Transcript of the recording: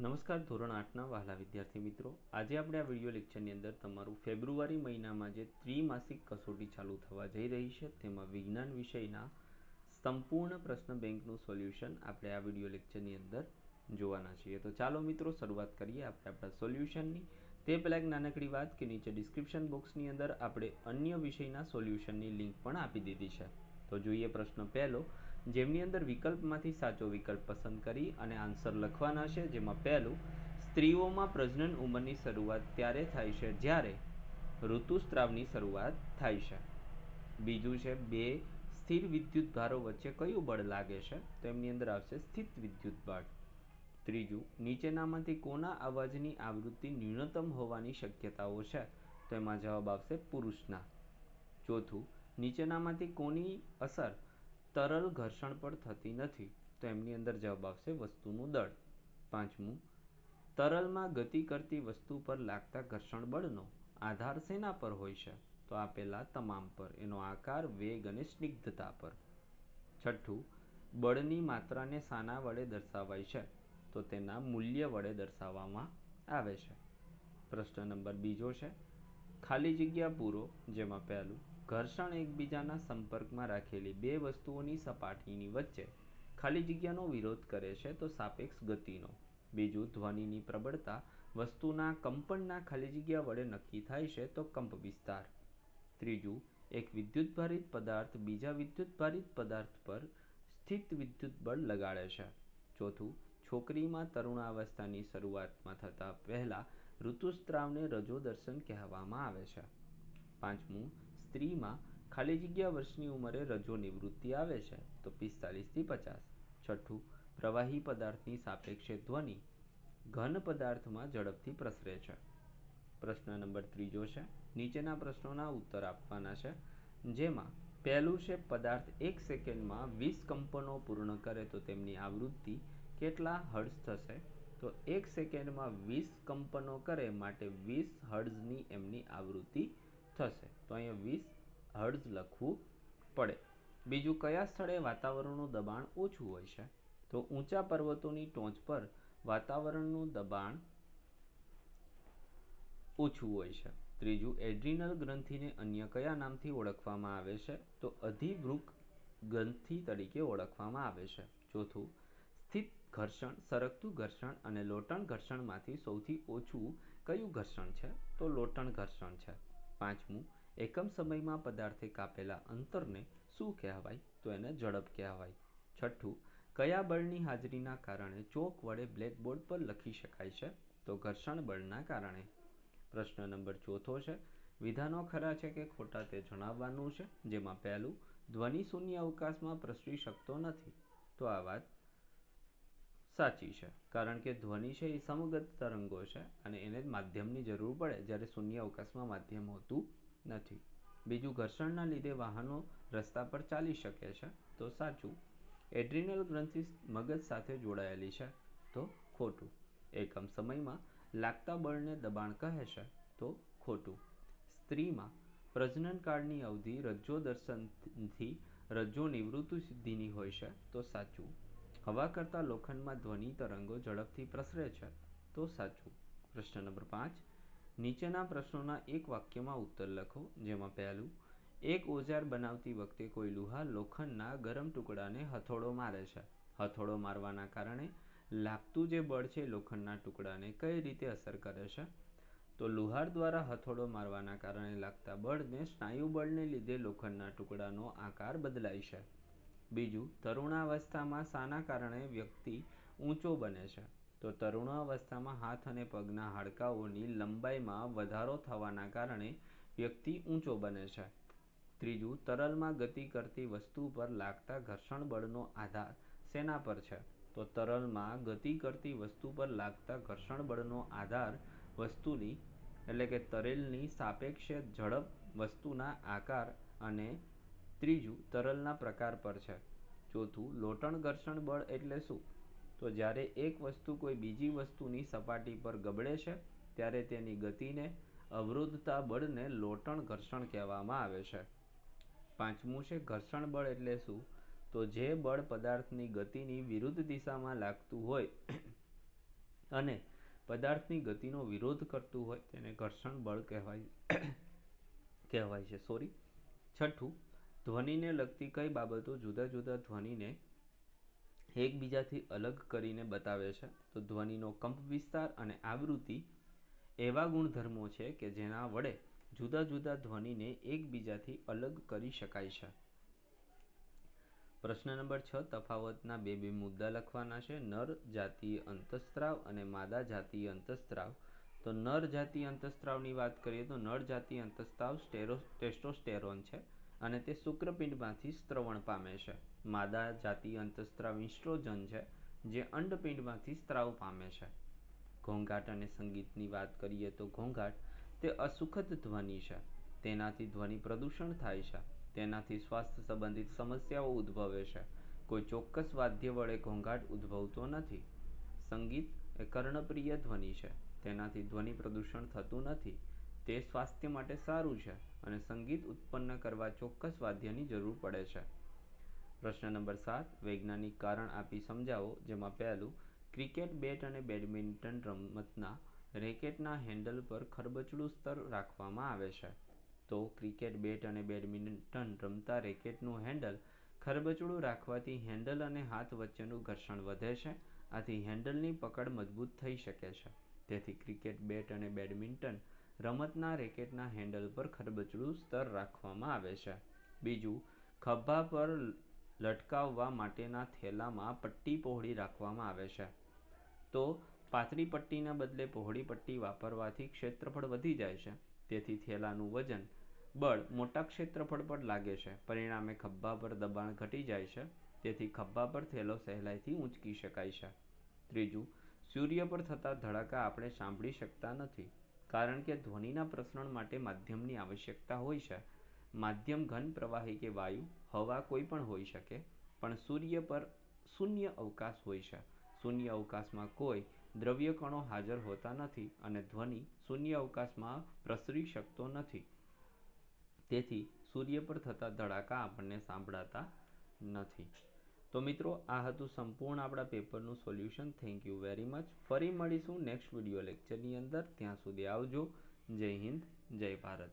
નમસ્કાર, ધોરણ આઠના વહાલા વિદ્યાર્થી મિત્રો. આજે આપણે આ વીડિયો લેક્ચરની અંદર તમારું ફેબ્રુઆરી મહિનામાં જે ત્રિમાસિક કસોટી ચાલુ થવા જઈ રહી છે, તેમાં વિજ્ઞાન વિષયના સંપૂર્ણ પ્રશ્ન બેંકનું સોલ્યુશન આપણે આ વીડિયો લેક્ચરની અંદર જોવાના છીએ. તો ચાલો મિત્રો, શરૂઆત કરીએ આપણે આપણા સોલ્યુશનની. તે પહેલાં એક નાનકડી વાત કે નીચે ડિસ્ક્રિપ્શન બોક્સની અંદર આપણે અન્ય વિષયના સોલ્યુશનની લિંક પણ આપી દીધી છે. તો જોઈએ પ્રશ્ન પહેલો. જેમની અંદર વિકલ્પમાંથી સાચો વિકલ્પ પસંદ કરી અને આન્સર લખવાના છે, જેમાં પહેલું, સ્ત્રીઓમાં પ્રજનન ઉંમરની શરૂઆત ત્યારે થાય છે જ્યારે ઋતુસ્ત્રાવની શરૂઆત થાય છે. બીજું છે, બે, સ્થિર વિદ્યુત ભારો વચ્ચે કયું બળ લાગે છે? તો એમની અંદર આવશે સ્થિત વિદ્યુત બળ. ત્રીજું, નીચેનામાંથી કોના અવાજની આવૃત્તિ ન્યૂનતમ હોવાની શક્યતાઓ છે? તો એમાં જવાબ આવશે પુરુષના. ચોથું, નીચેનામાંથી કોની અસર તરલ ઘર્ષણ પર થતી નથી, તો એમની અંદર જવાબ આવશે વસ્તુનું દળ. પાંચમું, તરલમાં ગતિ કરતી વસ્તુ પર લાગતા ઘર્ષણ બળનો આધાર શેના પર હોય છે? તો આપેલા તમામ પર, એનો આકાર, વેગ અને સ્નિગ્ધતા પર. છઠ્ઠું, બળની માત્રાને સાના વડે દર્શાવાય છે, તો તેના મૂલ્ય વડે દર્શાવવામાં આવે છે. પ્રશ્ન નંબર બીજો છે, ખાલી જગ્યા પૂરો, જેમાં પહેલું ઘર્ષણ એકબીજાના સંપર્કમાં રાખેલી બે વસ્તુઓની સપાટીની વચ્ચે. ખાલી જગ્યાનો વિરોધ કરે છે તો સાપેક્ષ ગતિનો. બીજું, ધ્વનિની પ્રબળતા વસ્તુના કંપનના ખાલી જગ્યા વડે નક્કી થાય છે તો કંપ વિસ્તાર. ત્રીજું, એક વિદ્યુતભારિત પદાર્થ બીજા વિદ્યુતભારિત પદાર્થ પર સ્થિત વિદ્યુત બળ લગાડે છે. ચોથું, છોકરીમાં તરુણાવસ્થાની શરૂઆતમાં થતા પહેલા ઋતુસ્ત્રાવને રજો દર્શન કહેવામાં આવે છે. પાંચમું સ્ત્રીમાં ખાલી જગ્યા વર્ષની ઉંમરે રજો નિવૃત્તિ આવે છે, તો પિસ્તાલીસથી પચાસ. છઠ્ઠું, પ્રવાહી પદાર્થની સાપેક્ષે ધ્વનિ ઘન પદાર્થમાં ઝડપથી પ્રસરે છે. પ્રશ્ન નંબર ત્રીજો છે, નીચેના પ્રશ્નોના ઉત્તર આપવાના છે, જેમાં પહેલું છે, પદાર્થ એક સેકન્ડમાં વીસ કંપનો પૂર્ણ કરે તો તેમની આવૃત્તિ કેટલા હર્ટ્ઝ થશે? તો એક સેકન્ડમાં વીસ કંપનો કરે માટે વીસ હર્ટ્ઝની એમની આવૃત્તિ થશે. તો અહીંયા વીસ હર્ટ્ઝ લખવું પડે. બીજું, કયા સ્થળે વાતાવરણનું દબાણ ઓછું હોય છે? તો ઊંચા પર્વતોની ટોચ પર વાતાવરણનું દબાણ ઓછું હોય છે. ત્રીજું, એડ્રિનલ ગ્રંથિને અન્ય કયા નામથી ઓળખવામાં આવે છે? તો અધિવૃક ગ્રંથિ તરીકે ઓળખવામાં આવે છે. ચોથું, સ્થિત ઘર્ષણ, સરકતું ઘર્ષણ અને લોટણ ઘર્ષણમાંથી સૌથી ઓછું કયું ઘર્ષણ છે? તો લોટણ ઘર્ષણ છે. પાંચમું, એકમ સમયમાં પદાર્થે કાપેલા અંતરને શું કહેવાય? તો એને ઝડપ કહેવાય. છઠ્ઠું, કયા બળની હાજરીના કારણે ચોક વડે બ્લેકબોર્ડ પર લખી શકાય છે? તો ઘર્ષણ બળના કારણે. પ્રશ્ન નંબર ચોથો છે, વિધાનો ખરા છે કે ખોટા તે જણાવવાનું છે? જેમાં પહેલું, ધ્વનિ શૂન્ય અવકાશમાં પ્રસરી શકતો નથી. તો આ વાત સાચી છે. કારણ કે ધ્વનિ છે એ સમગત તરંગો છે અને એને માધ્યમની જરૂર પડે જ્યારે શૂન્ય અવકાશમાં માધ્યમ હોતું નથી. બીજું, ઘર્ષણના લીધે વાહનો રસ્તા પર ચાલી શકે છે. તો સાચું. એડ્રિનલ ગ્રંથિ મગજ સાથે જોડાયેલી છે. તો ખોટું. એકમ સમયમાં લાગતા બળને દબાણ કહે છે. તો ખોટું. સ્ત્રીમાં પ્રજનનકાળની અવધિ રજ્જો દર્શનથી રજ્જો નિવૃત્તિ સિદ્ધિની હોય છે. તો સાચું. હવા કરતાં લોખંડમાં ધ્વનિ તરંગો ઝડપથી પ્રસરે છે. તો સાચું. પ્રશ્ન નંબર પાંચ. નીચેના પ્રશ્નોના એક વાક્યમાં ઉત્તર લખો, જેમાં પહેલું, એક ઓજાર બનાવતી વખતે કોઈ લુહાર લોખંડના ગરમ ટુકડાને હથોડો મારે છે. હથોડો મારવાના કારણે લાગતું જે બળ છે લોખંડના ટુકડાને કઈ રીતે અસર કરે છે? તો લુહાર દ્વારા હથોડો મારવાના કારણે લાગતા બળને સ્નાયુ બળને લીધે લોખંડના ટુકડાનો આકાર બદલાય છે. બીજું, તરુણાવસ્થામાં શાના કારણે વ્યક્તિ ઊંચો બને છે. તો તરુણાવસ્થામાં હાથ અને પગના હાડકાઓની લંબાઈમાં વધારો થવાના કારણે વ્યક્તિ ઊંચો બને છે. ત્રીજું, તરલમાં ગતિ કરતી વસ્તુ પર લાગતા ઘર્ષણ બળનો આધાર શેના પર છે? તો તરલમાં ગતિ કરતી વસ્તુ પર લાગતા ઘર્ષણ બળનો આધાર વસ્તુની, એટલે કે તરેલની સાપેક્ષ ઝડપ વસ્તુના આકાર અને ત્રીજું, તરલના પ્રકાર પર છે. ચોથું, લોટણ ઘર્ષણ બળ એટલે શું? તો જ્યારે એક વસ્તુ કોઈ બીજી વસ્તુની સપાટી પર ગબડે છે, ત્યારે તેની ગતિને અવરોધતા બળને લોટણ ઘર્ષણ કહેવામાં આવે છે. પાંચમું છે, ઘર્ષણ બળ એટલે શું? તો જે બળ પદાર્થની ગતિની વિરુદ્ધ દિશામાં લાગતું હોય અને પદાર્થની ગતિનો વિરોધ કરતું હોય, તેને ઘર્ષણ બળ કહેવાય કહેવાય છે. સોરી છઠ્ઠું ધ્વનિને લગતી કઈ બાબતો જુદા જુદા ધ્વનિને એકબીજાથી અલગ કરીને બતાવે છે? તો ધ્વનિનો કંપ વિસ્તાર અને આવૃત્તિ એવા ગુણધર્મો છે કે જેના વડે જુદા જુદા ધ્વનિને એકબીજાથી અલગ કરી શકાય છે. પ્રશ્ન નંબર છ, તફાવતના બે બે મુદ્દા લખવાના છે. નર જાતીય અંતસ્ત્રાવ અને માદા જાતીય અંતસ્ત્રાવ. તો નર જાતીય અંતસ્ત્રાવની વાત કરીએ તો નર જાતીય અંતસ્ત્રાવ સ્ટેરો, ટેસ્ટોસ્ટેરોન છે. અને તે શુક્રપિંડમાંથી સ્ત્રવણ પામે છે. માદા જાતિ અંતસ્ત્રાવ ઇસ્ટ્રોજન છે, જે અંડપિંડમાંથી સ્ત્રાવ પામે છે. ઘોંઘાટ અને સંગીતની વાત કરીએ તો ઘોંઘાટ તે અસુખદ ધ્વનિ છે. તેનાથી ધ્વનિ પ્રદૂષણ થાય છે. તેનાથી સ્વાસ્થ્ય સંબંધિત સમસ્યાઓ ઉદ્ભવે છે. કોઈ ચોક્કસ વાદ્ય વડે ઘોંઘાટ ઉદ્ભવતો નથી. સંગીત એ કર્ણપ્રિય ધ્વનિ છે. તેનાથી ધ્વનિ પ્રદૂષણ થતું નથી. તે સ્વાસ્થ્ય માટે સારું છે અને સંગીત ઉત્પન્ન કરવા ચોક્કસ વાદ્યની જરૂર પડે છે. પ્રશ્ન નંબર સાત, વૈજ્ઞાનિક કારણ આપી સમજાવો, જેમાં પહેલું, ક્રિકેટ, બેટ અને બેડમિન્ટન રમતના રેકેટના હેન્ડલ પર ખરબચડું સ્તર રાખવામાં આવે છે. તો ક્રિકેટ, બેટ અને બેડમિન્ટન રમતા રેકેટનું હેન્ડલ ખરબચડું રાખવાથી હેન્ડલ અને હાથ વચ્ચેનું ઘર્ષણ વધે છે, આથી હેન્ડલની પકડ મજબૂત થઈ શકે છે. તેથી ક્રિકેટ, બેટ અને બેડમિન્ટન રમતના રેકેટના હેન્ડલ પર ખરબચડું સ્તર રાખવામાં આવે છે. બીજું, ખભા પર લટકાવવા માટેના થેલામાં પટ્ટી પહોળી રાખવામાં આવે છે. તો પાતળી પટ્ટીના બદલે પહોળી પટ્ટી વાપરવાથી ક્ષેત્રફળ વધી જાય છે. તેથી થેલાનું વજન, બળ મોટા ક્ષેત્રફળ પર લાગે છે. પરિણામે ખભા પર દબાણ ઘટી જાય છે. તેથી ખભા પર થેલો સહેલાઈથી ઊંચકી શકાય છે. ત્રીજું, સૂર્ય પર થતા ધડાકા આપણે સાંભળી શકતા નથી. કારણ કે ધ્વનિના પ્રસરણ માટે માધ્યમની આવશ્યકતા હોય છે. માધ્યમ ઘન પ્રવાહી કે વાયુ, હવા કોઈ પણ હોઈ શકે, પણ સૂર્ય પર શૂન્ય અવકાશ હોય છે. શૂન્ય અવકાશમાં કોઈ દ્રવ્ય કણો હાજર હોતા નથી અને ધ્વનિ શૂન્ય અવકાશમાં પ્રસરી શકતો નથી. તેથી સૂર્ય પર થતા ધડાકા આપણને સાંભળાતા નથી. તો મિત્રો, આ હતું સંપૂર્ણ આપણા પેપરનું solution. Thank you very much ફરી મળીશું નેક્સ્ટ વીડિયો લેક્ચરની અંદર. ત્યાં સુધી આવજો. જય હિન્દ, જય ભારત.